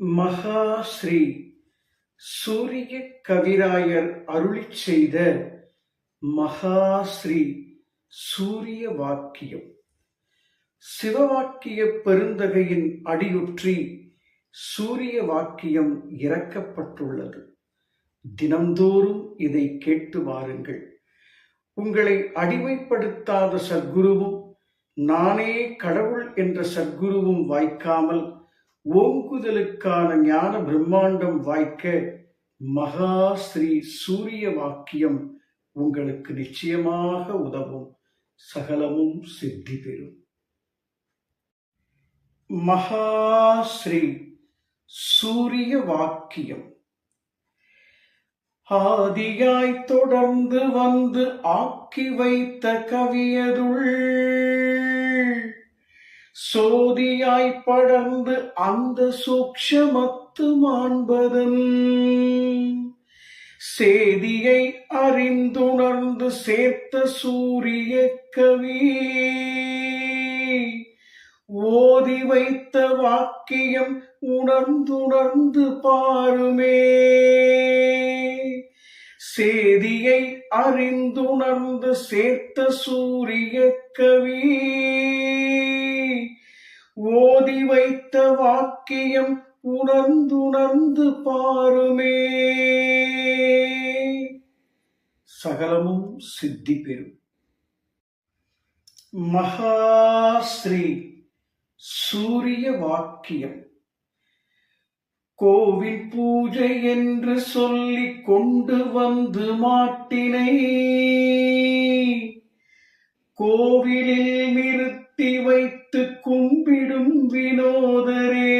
மகா ஸ்ரீ சூரிய கவிராயர் அருளி செய்த மகா ஸ்ரீ சூரிய வாக்கியம். சிவவாக்கிய பெருந்தகையின் அடியுற்றி சூரிய வாக்கியம் இறக்கப்பட்டுள்ளது. தினம்தோறும் இதை கேட்டு வாருங்கள். உங்களை அடிமைப்படுத்தாத சத்குருவும் நானே கடவுள் என்ற சத்குருவும் வாய்க்காமல் ஓங்குதலுக்கான ஞான பிரம்மாண்டம் வாய்க்க மகா ஸ்ரீ சூரிய வாக்கியம் உங்களுக்கு நிச்சயமாக உதவும். சகலமும் சித்தி பெறும். மகா ஸ்ரீ சூரிய வாக்கியம். ஆதியாய் தொடர்ந்து வந்து ஆக்கி வைத்த கவியதுள் சோதியாய் படர்ந்து அந்த சூக்ஷமத்து மாண்பதன். சேதியை அறிந்துணர்ந்து சேர்த்த சூரிய கவி. ஓதி வைத்த வாக்கியம் உணர்ந்துணர்ந்து பாருமே. சேதியை அறிந்துணர்ந்து சேர்த்த சூரிய கவி ஓதி வைத்த வாக்கியம் உணர்ந்துணர்ந்து பாருமே. சகலமும் சித்தி பெறும். மகாஸ்ரீ சூரிய வாக்கியம். கோவில் பூஜை என்று சொல்லி கொண்டு வந்து மாட்டினை. கோவிலில் நிறுத்த கட்டி வைத்து கும்பிடும் வினோதரே.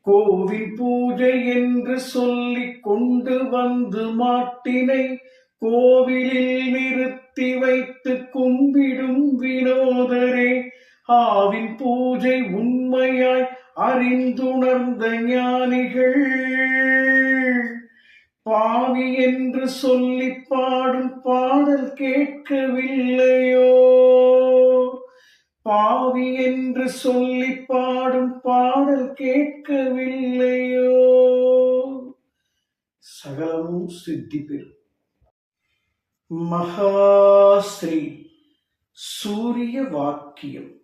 கோவில் பூஜை என்று சொல்லி கொண்டு வந்து மாட்டினை கோவிலில் நிறுத்தி வைத்து கும்பிடும் வினோதரே. ஆவின் பூஜை உண்மையாய் அறிந்துணர்ந்த ஞானிகள். பாவி என்று சொல்லி பாடும் பாடல் கேட்கவில்லையோ? பாவி என்று சொல்லி பாடும் பாடல் கேட்கவில்லையோ? சகலமும் சித்தி பெறும் மகாஸ்ரீ சூரிய வாக்கியம்.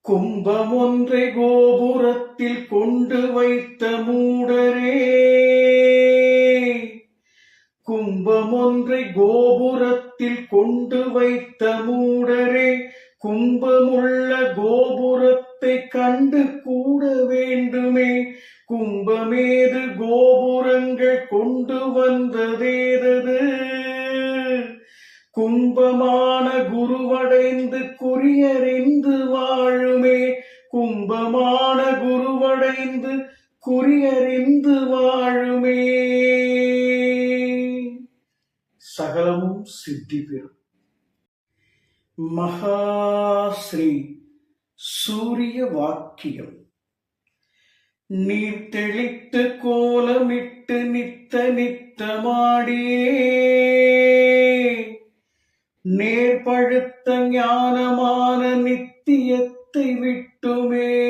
கும்பம் ஒன்றை கோபுரத்தில் கொண்டு வைத்த மூடரே. கும்பமொன்றை கோபுரத்தில் கொண்டு வைத்த மூடரே கும்பமுள்ள கோபுரத்தை கண்டு கூட வேண்டுமே. கும்பமேது கோபுரங்கள் கொண்டு வந்ததேதது? கும்பமான குருவடைந்து குறியறிந்து வாழுமே. கும்பமான குருவடைந்து குறியறிந்து வாழுமே. சகலமும் சித்தி பெறும். மகாஸ்ரீ சூரிய வாக்கியம். நீர் தெளித்து கோலமிட்டு நித்த நித்தமாடியே நேர்பழுத்த ஞானமான நித்தியத்தை விட்டுமே.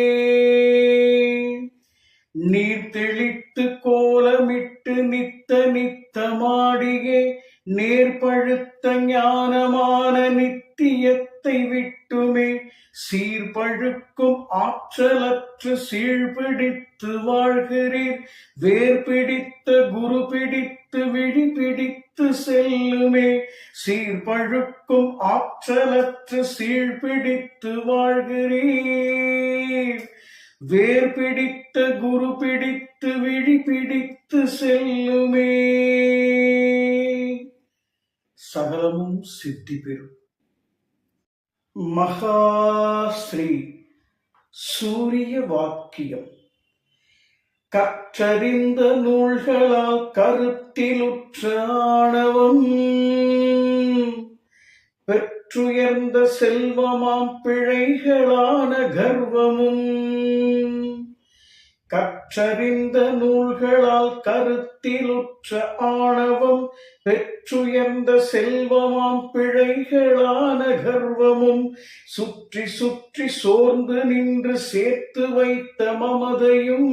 நேர்பழுத்த ஞானமான நித்தியத்தை விட்டுமே சீர்பழுக்கும் ஆற்றலற்று சீழ்பிடித்து வாழ்கிறீர் வேர் பிடித்த குரு பிடித்து விழி பிடித்து செல்லுமே சீர்பழுக்கும் ஆற்றலற்று சீழ்பிடித்து வாழ்கிறீர் வேர் பிடித்த குரு பிடித்து விழி பிடித்து செல்லுமே சகலமும் சித்தி பெறும். மகாஸ்ரீ சூரிய வாக்கியம். கற்றறிந்த நூல்களால் கருத்திலுற்ற ஆணவம். பெற்றுயர்ந்த செல்வமாம் பிழைகளான கர்வமும். கற்றறிந்த நூல்களால் கருத்திலுற்ற ஆணவம் பெற்றுயர்ந்த செல்வமாம் பிழைகளான கர்வமும் சுற்றி சுற்றி சோர்ந்து நின்று சேர்த்து வைத்த மமதையும்.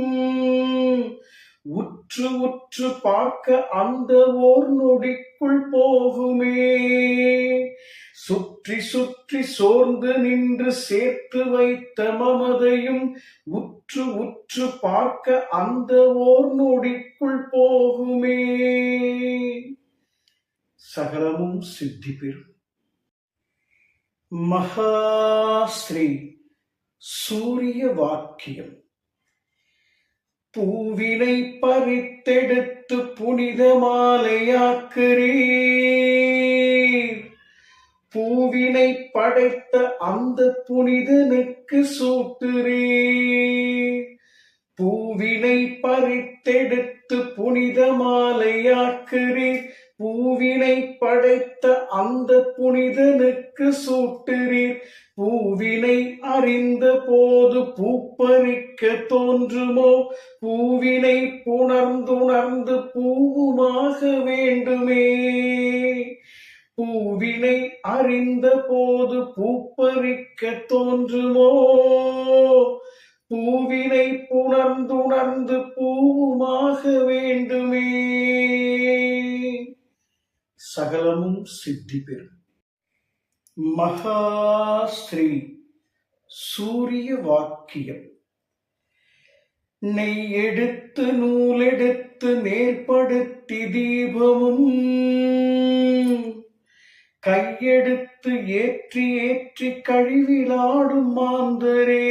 உற்று உற்று பார்க்க அந்த ஓர் நொடிக்குள் போகுமே. சுற்றி சுற்றி சோர்ந்து நின்று சேர்த்து வைத்த மமதையும் உற்று உற்று பார்க்க அந்த ஓர் நொடிக்குள் போகுமே. சகலமும் சித்தி பெறும். மகாஸ்ரீ சூரிய வாக்கியம். பூவினை பறித்தெடுத்து புனித மாலையாக்குறீர். பூவினை படைத்த அந்த புனிதனுக்கு சூட்டுரே பூவினை பறித்தெடுத்து புனித மாலையாக்குறீர். பூவினை படைத்த அந்த புனிதனுக்கு சூட்டுறீர். பூவினை அறிந்த போது பூப்பறிக்க தோன்றுமோ? பூவினை புணர்ந்துணர்ந்து பூவுமாக வேண்டுமே. பூவினை அறிந்த போது பூப்பறிக்க தோன்றுமோ? பூவினை புணர்ந்துணர்ந்து பூவுமாக வேண்டுமே. சகலமும் சித்தி பெறும். மகாஸ்ரீ சூரிய வாக்கியம். நெய் எடுத்து நூலெடுத்து நேர்படுத்தி தீபமும் கையெடுத்து ஏற்றி ஏற்றி கழிவிலாடும் மாந்தரே.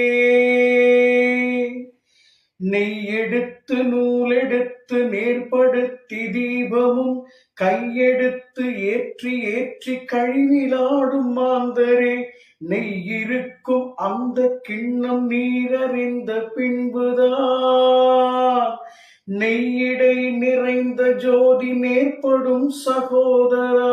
நெய் எடுத்து நூலெடுத்து நேர்படுத்தி தீபமும் கையெடுத்து ஏற்றி ஏற்றி கழிவிலாடும் மாந்தரே. நெய்யிருக்கும் அந்த கிண்ணம் நீரறிந்த பின்புதான் நெய்யிடை நிறைந்த ஜோதி நேர்படும் சகோதரா.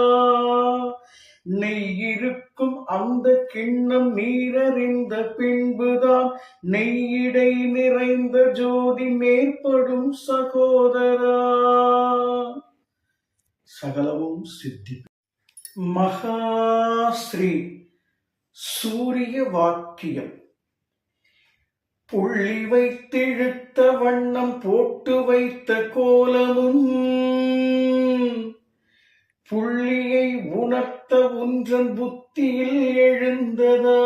நெய்யிருக்கும் அந்த கிண்ணம் நீரறிந்த பின்புதான் நெய்யிடை நிறைந்த ஜோதி மேற்படும் சகோதரா. சகலமும் சித்தி. மகாஸ்ரீ சூரிய வாக்கியம். புள்ளி வைத்திழுத்த வண்ணம் போட்டு வைத்த கோலமும் புள்ளியை உணர்த்த உன்றன் புத்தியில் எழுந்ததா?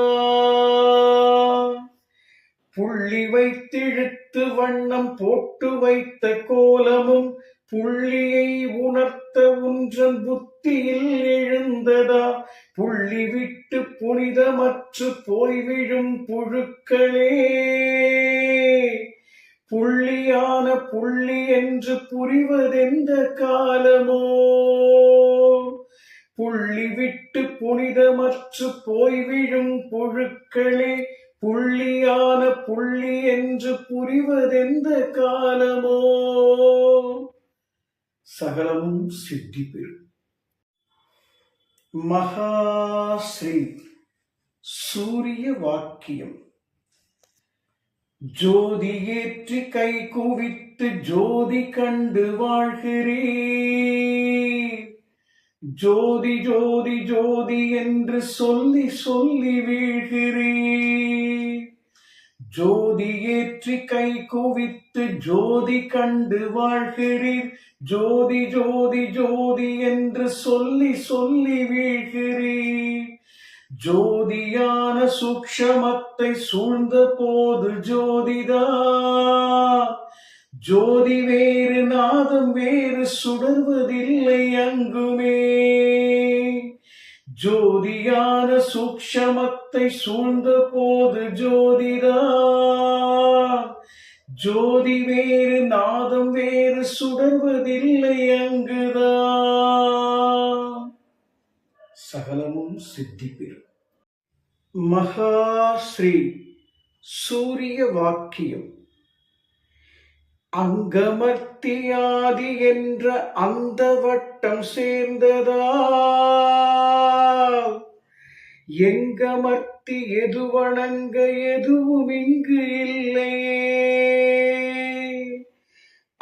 புள்ளி வைத்திழுத்து வண்ணம் போட்டு வைத்த கோலமும் புள்ளியை உணர்த்த உன்றன் புத்தியில் எழுந்ததா? புள்ளி விட்டு புனிதமற்று போய்விழும் புழுக்களே. புள்ளியான புள்ளி என்று புரிவதெந்த காலமோ? புள்ளி விட்டு புனிதமற்று போய்விழும் புழுக்களே புள்ளியான புள்ளி என்று புரிவதெந்த காலமோ? சகலமும் சித்தி பெறும். மகாஸ்ரீ சூரிய வாக்கியம். ஜோதியேற்றி கை குவித்து ஜோதி கண்டு வாழ்கிறேன் ஜோதி ஜோதி ஜோதி என்று சொல்லி சொல்லி வீழ்கிறேன் ஜோதியேற்றி கை குவித்து ஜோதி கண்டு வாழ்கிறீர். ஜோதி ஜோதி ஜோதி என்று சொல்லி சொல்லி வீழ்கிறேன் ஜோதியான சூக்ஷமத்தை சூழ்ந்த போது ஜோதிதா ஜோதி வேறு நாதம் வேறு சுடர்வதில்லை அங்குமே. ஜோதியான சூக்ஷமத்தை சூழ்ந்த போது ஜோதிதா ஜோதி வேறு நாதம் வேறு சுடர்வதில்லை அங்குதான் சகலமும் சித்தி பெறும் மகாஸ்ரீ சூரிய வாக்கியம் அங்கமர்த்தியாதி என்ற அந்த வட்டம் சேர்ந்ததா? எங்கமர்த்தி எது வணங்க எதுவும் இங்கு இல்லையே?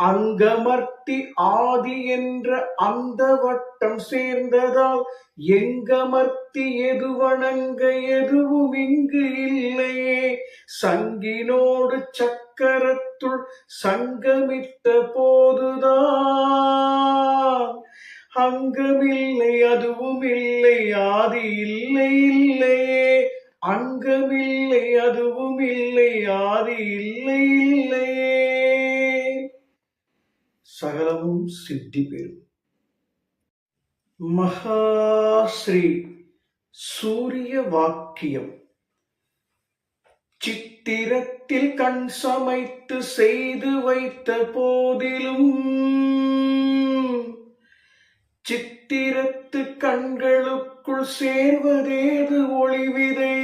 அங்கமர்த்தி ஆதி என்ற அந்த வட்டம் சேர்ந்ததால் எங்கமர்த்தி எது வணங்க எதுவும் இங்கு இல்லையே. சங்கினோடு சக்கரத்துள் சங்கமித்த போதுதான் அங்கமில்லை அதுவும் இல்லை ஆதி இல்லை இல்லையே. அங்கமில்லை அதுவும் இல்லை ஆதி இல்லை இல்லையே. சகலமும் சித்தி பெறும் மகாஸ்ரீ சூரிய வாக்கியம் சித்திரத்தில் கண் சமைத்து செய்து வைத்த போதிலும் சித்திரத்து கண்களுக்குள் சேர்வதேது ஒளிவிதை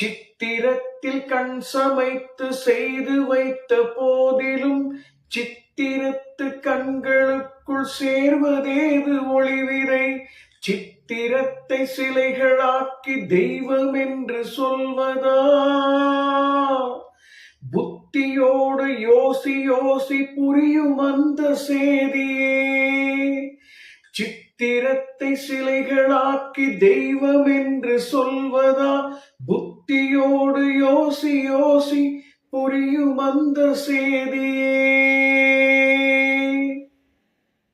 சித்திரத்தில் கண் சமைத்து செய்து வைத்த போதிலும் சித்திரத்து கண்களுக்குள் சேர்வதேது ஒளிவிரை? சித்திரத்தை சிலைகளாக்கி தெய்வம் என்று சொல்வதா? புத்தியோடு யோசி யோசி புரியும் அந்த சேதியே. சித்திரத்தை சிலைகளாக்கி தெய்வம் என்று சொல்வதா? புத்தியோடு யோசி யோசி புரியும் அந்த சேதியே.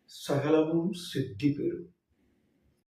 சகலமும் சித்தி பெறும்